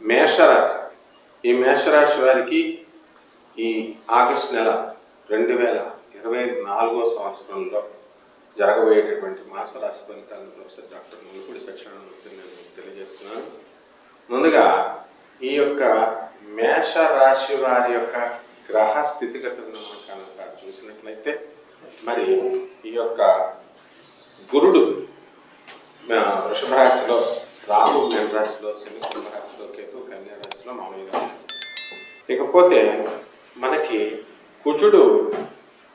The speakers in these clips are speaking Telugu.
మేషరాశి. ఈ మేషరాశి వారికి ఈ ఆగస్ట్ నెల రెండు వేల ఇరవై నాలుగో సంవత్సరంలో జరగబోయేటటువంటి మాసరాశి ఫలితాలను ప్రొఫెసర్ డాక్టర్ ములుపూడి సత్యనారాయణమూర్తి నేను తెలియజేస్తున్నాను. ముందుగా ఈ యొక్క మేష రాశి వారి యొక్క గ్రహ స్థితిగతులను కనుక చూసినట్లయితే మరి ఈ యొక్క గురుడు వృషభ రాశిలో రాహు మీన రాశిలో శని కుంభ రాశిలో కేతు కన్యా రాశిలో మామూలుగా ఇకపోతే మనకి కుజుడు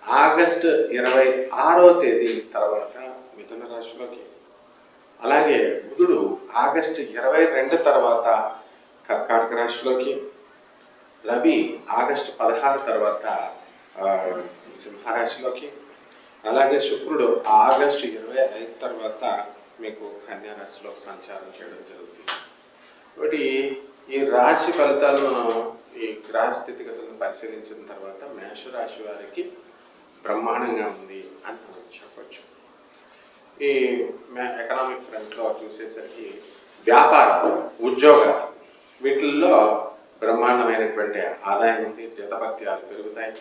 ఆగస్ట్ ఇరవై ఆరో తేదీ తర్వాత మిథున రాశిలోకి. అలాగే బుధుడు ఆగస్టు ఇరవై రెండు తర్వాత కర్కాటక రాశిలోకి. రవి ఆగస్టు పదహారు తర్వాత సింహరాశిలోకి. అలాగే శుక్రుడు ఆగస్టు ఇరవై ఐదు తర్వాత మీకు కన్యా రాశిలో సంచారం చేయడం జరుగుతుంది. కాబట్టి ఈ రాశి ఫలితాలు మనం ఈ గ్రహ స్థితిగతులను పరిశీలించిన తర్వాత మేషరాశి వారికి బ్రహ్మాండంగా ఉంది అని మనం చెప్పచ్చు. ఈ ఎకనామిక్ ఫ్రంట్లో చూసేసరికి వ్యాపారాలు ఉద్యోగాలు వీటిల్లో బ్రహ్మాండమైనటువంటి ఆదాయం ఉంది జీతభత్యాలు పెరుగుతాయి.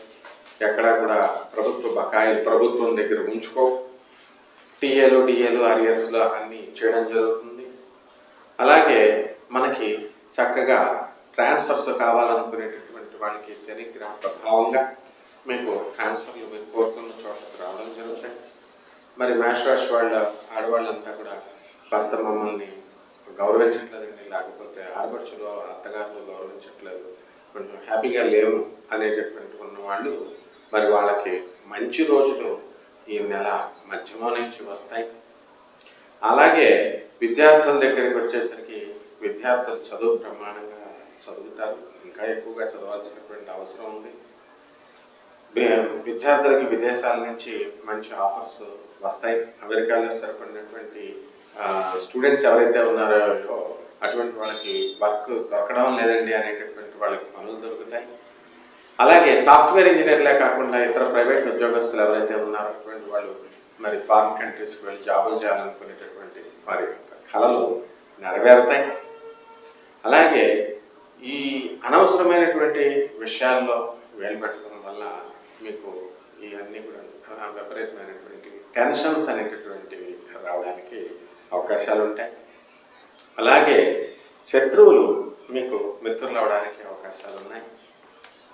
ఎక్కడా కూడా ప్రభుత్వ బకాయిలు ప్రభుత్వం దగ్గర ఉంచుకో టీఏలు డిఏలు అరియర్స్లో అన్నీ చేయడం జరుగుతుంది. అలాగే మనకి చక్కగా ట్రాన్స్ఫర్స్ కావాలనుకునేటటువంటి వాళ్ళకి శనిగ్రహ ప్రభావంగా మీకు ట్రాన్స్ఫర్లు మీరు కోరుకున్న చోటకు రావడం జరుగుతాయి. మరి మేషరాశి వాళ్ళ ఆడవాళ్ళంతా కూడా భర్త మమ్మల్ని గౌరవించట్లేదండి. లేకపోతే ఆడపడుచులు అత్తగారులు గౌరవించట్లేదు. కొంచెం హ్యాపీగా లేవు అనేటటువంటి ఉన్నవాళ్ళు మరి వాళ్ళకి మంచి రోజులు ఈ నెల మధ్యమో నుంచి వస్తాయి. అలాగే విద్యార్థుల దగ్గరికి వచ్చేసరికి విద్యార్థులు చదువు ప్రమాణంగా చదువుతారు. ఇంకా ఎక్కువగా చదవాల్సినటువంటి అవసరం ఉంది. విద్యార్థులకి విదేశాల నుంచి మంచి ఆఫర్స్ వస్తాయి. అమెరికాలో స్థిరపడినటువంటి స్టూడెంట్స్ ఎవరైతే ఉన్నారో అటువంటి వాళ్ళకి వర్క్ దొరకడం లేదండి అనేటటువంటి వాళ్ళకి పనులు దొరుకుతాయి. అలాగే సాఫ్ట్వేర్ ఇంజనీర్లే కాకుండా ఇతర ప్రైవేట్ ఉద్యోగస్తులు ఎవరైతే ఉన్నారో అటువంటి వాళ్ళు మరి ఫారిన్ కంట్రీస్కి వెళ్ళి జాబులు చేయాలనుకునేటటువంటి వారి యొక్క కళలు నెరవేరుతాయి. అలాగే ఈ అనవసరమైనటువంటి విషయాల్లో వేలుపెట్టడం వల్ల మీకు ఇవన్నీ కూడా విపరీతమైనటువంటి టెన్షన్స్ అనేటటువంటివి రావడానికి అవకాశాలు ఉంటాయి. అలాగే శత్రువులు మీకు మిత్రులు అవడానికి అవకాశాలు ఉన్నాయి.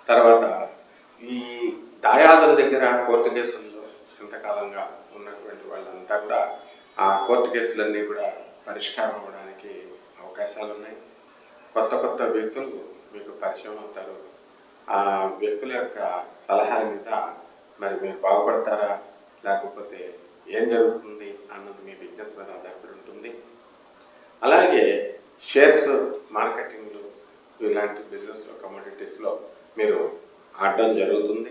తర్వాత ఈ దాయాదుల దగ్గర కోర్టు కేసుల్లో ఇంతకాలంగా ఉన్నటువంటి వాళ్ళంతా కూడా ఆ కోర్టు కేసులన్నీ కూడా పరిష్కారం అవ్వడానికి అవకాశాలు ఉన్నాయి కొత్త కొత్త వ్యక్తులు మీకు పరిచయం అవుతారు. ఆ వ్యక్తుల యొక్క సలహాల మీద మరి మీరు బాగుపడతారా? లేకపోతే ఏం జరుగుతుంది అన్నది మీ విజ్ఞత మీద ఆధారపడి ఉంటుంది. అలాగే షేర్స్ మార్కెటింగ్లు ఇలాంటి బిజినెస్లో కమోడిటీస్లో మీరు ఆడడం జరుగుతుంది.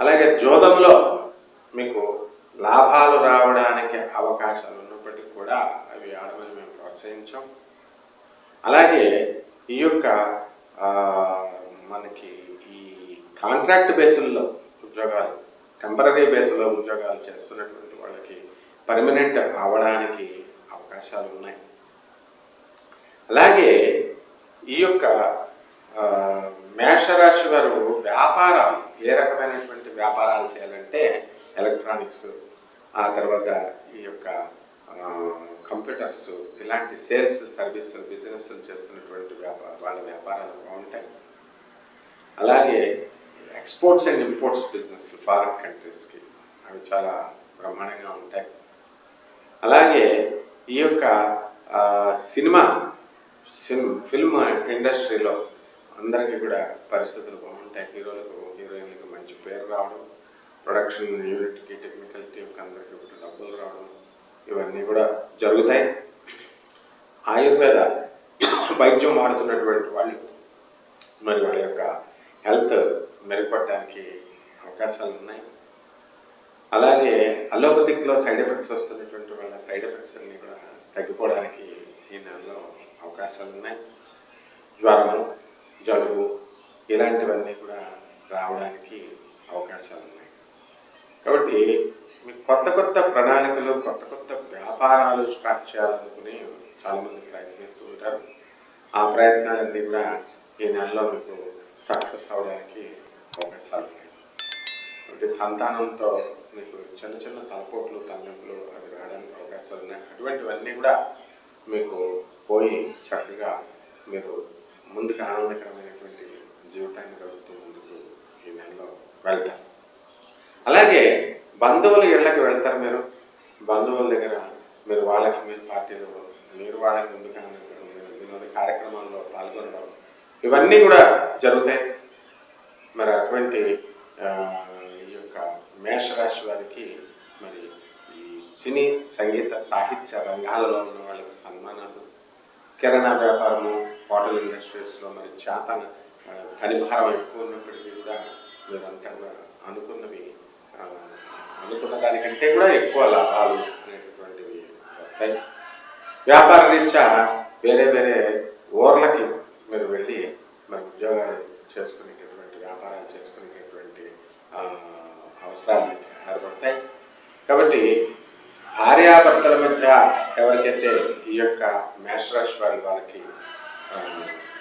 అలాగే జోదంలో మీకు లాభాలు రావడానికి అవకాశాలు ఉన్నప్పటికీ కూడా అవి ఆడమని మేము ప్రోత్సహించాం. అలాగే ఈ యొక్క మనకి ఈ కాంట్రాక్ట్ బేసుల్లో ఉద్యోగాలు టెంపరీ బేస్లో ఉద్యోగాలు చేస్తున్నటువంటి వాళ్ళకి పర్మనెంట్ అవడానికి అవకాశాలు ఉన్నాయి. అలాగే ఈ యొక్క మేషరాశి వారు వ్యాపారాలు ఏ రకమైనటువంటి వ్యాపారాలు చేయాలంటే ఎలక్ట్రానిక్స్ ఆ తర్వాత ఈ యొక్క కంప్యూటర్స్ ఇలాంటి సేల్స్ సర్వీస్ బిజినెస్ చేస్తున్నటువంటి వ్యాపార వాళ్ళ వ్యాపారాలు బాగుంటాయి. అలాగే exports and imports business foreign కంట్రీస్కి అవి చాలా బ్రహ్మాండంగా ఉంటాయి. అలాగే ఈ యొక్క సినిమా సిన్ ఫిల్మ్ ఇండస్ట్రీలో అందరికీ కూడా పరిస్థితులు బాగుంటాయి. హీరోలకు హీరోయిన్లకు మంచి పేరు రావడం ప్రొడక్షన్ యూనిట్కి టెక్నికల్ టీంకి అందరికీ కూడా డబ్బులు రావడం ఇవన్నీ కూడా జరుగుతాయి. ఆయుర్వేద వైద్యం వాడుతున్నటువంటి వాళ్ళు మరి వాళ్ళ యొక్క హెల్త్ మెరుగుపడడానికి అవకాశాలు ఉన్నాయి. అలాగే అలోపతిక్లో సైడ్ ఎఫెక్ట్స్ వస్తున్నటువంటి వాళ్ళ సైడ్ ఎఫెక్ట్స్ అన్నీ కూడా తగ్గిపోవడానికి ఈ నెలలో అవకాశాలు ఉన్నాయి. జ్వరము జలుబు ఇలాంటివన్నీ కూడా రావడానికి అవకాశాలు ఉన్నాయి కాబట్టి మీకు కొత్త కొత్త ప్రణాళికలు కొత్త కొత్త వ్యాపారాలు స్టార్ట్ చేయాలనుకుని చాలామంది ప్రయత్నిస్తూ ఉంటారు. ఆ ప్రయత్నాలన్నీ కూడా ఈ నెలలో మీకు సక్సెస్ అవడానికి అవకాశాలు ఉన్నాయి కాబట్టి సంతానంతో మీకు చిన్న చిన్న తలపోట్లు తలనొప్పులు అవి రావడానికి అవకాశాలు ఉన్నాయి అటువంటివన్నీ కూడా మీకు పోయి చక్కగా మీరు ముందుకు ఆనందకరమైనటువంటి జీవితాన్ని గడుపుతూ ముందుకు ఈ నెలలో వెళ్తారు అలాగే బంధువుల ఇళ్ళకి వెళ్తారు మీరు. బంధువుల దగ్గర మీరు వాళ్ళకి మీరు పార్టీలు మీరు వాళ్ళకి ముందుకు ఆనందకరం మీరు వినోద కార్యక్రమాల్లో పాల్గొనడం ఇవన్నీ కూడా జరుగుతాయి. మరి అటువంటి ఈ యొక్క మేషరాశి వారికి మరి ఈ సినీ సంగీత సాహిత్య రంగాలలో ఉన్న వాళ్ళకి సన్మానాలు కిరాణా వ్యాపారము ఇండస్ట్రీస్లో మరి చేతన పని భారం ఎక్కువ ఉన్నప్పటికీ కూడా మీరంతా కూడా అనుకున్నవి అనుకున్న దానికంటే కూడా ఎక్కువ లాభాలు అనేటటువంటివి వస్తాయి. వ్యాపార రీత్యా వేరే వేరే ఊర్లకి మీరు వెళ్ళి మరి ఉద్యోగాలు చేసుకునేటటువంటి వ్యాపారాలు చేసుకునేటటువంటి అవసరాలు ఏర్పడతాయి. కాబట్టి భార్యాభర్తల మధ్య ఎవరికైతే ఈ యొక్క మేషరాశి వారి వారికి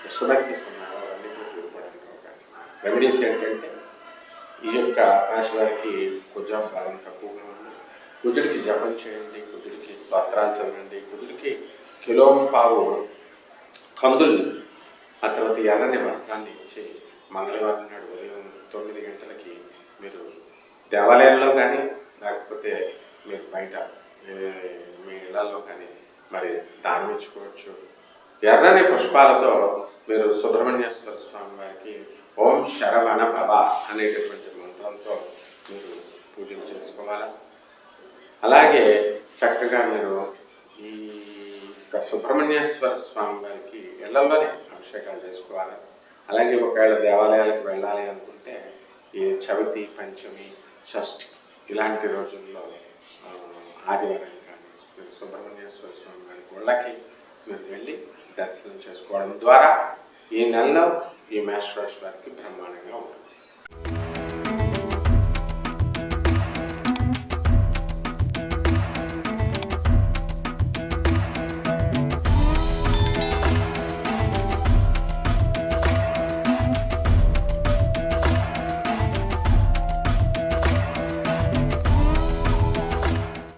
డిస్టర్బెన్సెస్ ఉన్నాయో అవన్నీ కూడా తీరుకోవడానికి అవకాశం. రెమెడీస్ ఏంటంటే ఈ యొక్క రాశి వారికి కుజ బలం తక్కువగా ఉంది. కుజుడికి జపం చేయండి కుజుడికి స్తోత్రాలు చదవండి కుజుడికి కిలో పావు కందుల్ని ఆ తర్వాత ఎర్రని వస్త్రాన్ని ఇచ్చి మంగళవారం నాడు ఉదయం తొమ్మిది గంటలకి మీరు దేవాలయంలో కానీ లేకపోతే మీరు బయట మీ ఇళ్ళలో కానీ మరి దానం ఇచ్చుకోవచ్చు. ఎర్రని పుష్పాలతో మీరు సుబ్రహ్మణ్యేశ్వర స్వామి వారికి ఓం శరవణ భవ అనేటటువంటి మంత్రంతో మీరు పూజలు చేసుకోవాలా? అలాగే చక్కగా మీరు ఈ యొక్క సుబ్రహ్మణ్యేశ్వర స్వామి వారికి ఇళ్ళలోనే అభిషేకాలు చేసుకోవాలి. అలాగే ఒకవేళ దేవాలయాలకు వెళ్ళాలి అనుకుంటే ఈ చవితి పంచమి షష్ఠి ఇలాంటి రోజుల్లో ఆదివారం కానీ మీరు సుబ్రహ్మణ్యేశ్వర స్వామి వారి గుళ్ళకి మీరు వెళ్ళి దర్శనం చేసుకోవడం ద్వారా ఈ నెలలో ఈ మేషరాశి వారికి బ్రహ్మాండంగా ఉంటుంది.